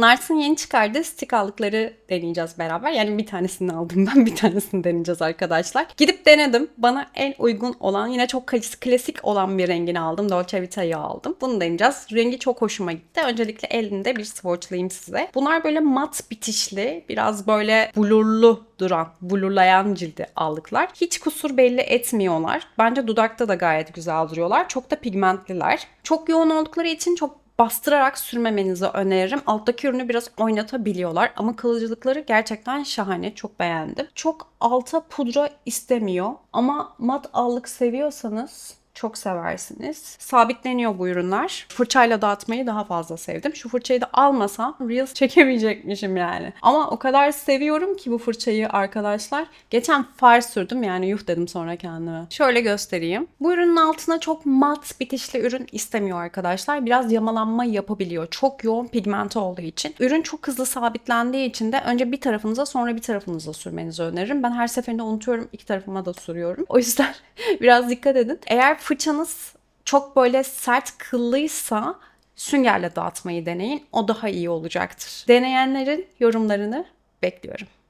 Nars'ın yeni çıkardığı stick aldıkları deneyeceğiz beraber. Yani bir tanesini aldım ben bir tanesini deneyeceğiz arkadaşlar. Gidip denedim. Bana en uygun olan yine çok klas- klasik olan bir rengini aldım. Dolce Vita'yı aldım. Bunu deneyeceğiz. Rengi çok hoşuma gitti. Öncelikle elinde bir swatchlayayım size. Bunlar böyle mat bitişli, biraz böyle blurlu duran, blurlayan cildi aldıklar. Hiç kusur belli etmiyorlar. Bence dudakta da gayet güzel duruyorlar. Çok da pigmentliler. Çok yoğun oldukları için çok bastırarak sürmemenizi öneririm. Alttaki ürünü biraz oynatabiliyorlar ama kalıcılıkları gerçekten şahane. Çok beğendim. Çok alta pudra istemiyor ama mat allık seviyorsanız çok seversiniz. Sabitleniyor bu ürünler. Fırçayla dağıtmayı daha fazla sevdim. Şu fırçayı da almasam Reels çekemeyecekmişim yani. Ama o kadar seviyorum ki bu fırçayı arkadaşlar. Geçen far sürdüm yani yuh dedim sonra kendime. Şöyle göstereyim. Bu ürünün altına çok mat bitişli ürün istemiyor arkadaşlar. Biraz yamalanma yapabiliyor. Çok yoğun pigmenti olduğu için. Ürün çok hızlı sabitlendiği için de önce bir tarafınıza sonra bir tarafınıza sürmenizi öneririm. Ben her seferinde unutuyorum. iki tarafıma da sürüyorum. O yüzden biraz dikkat edin. Eğer fırçanız çok böyle sert kıllıysa süngerle dağıtmayı deneyin. O daha iyi olacaktır. Deneyenlerin yorumlarını bekliyorum.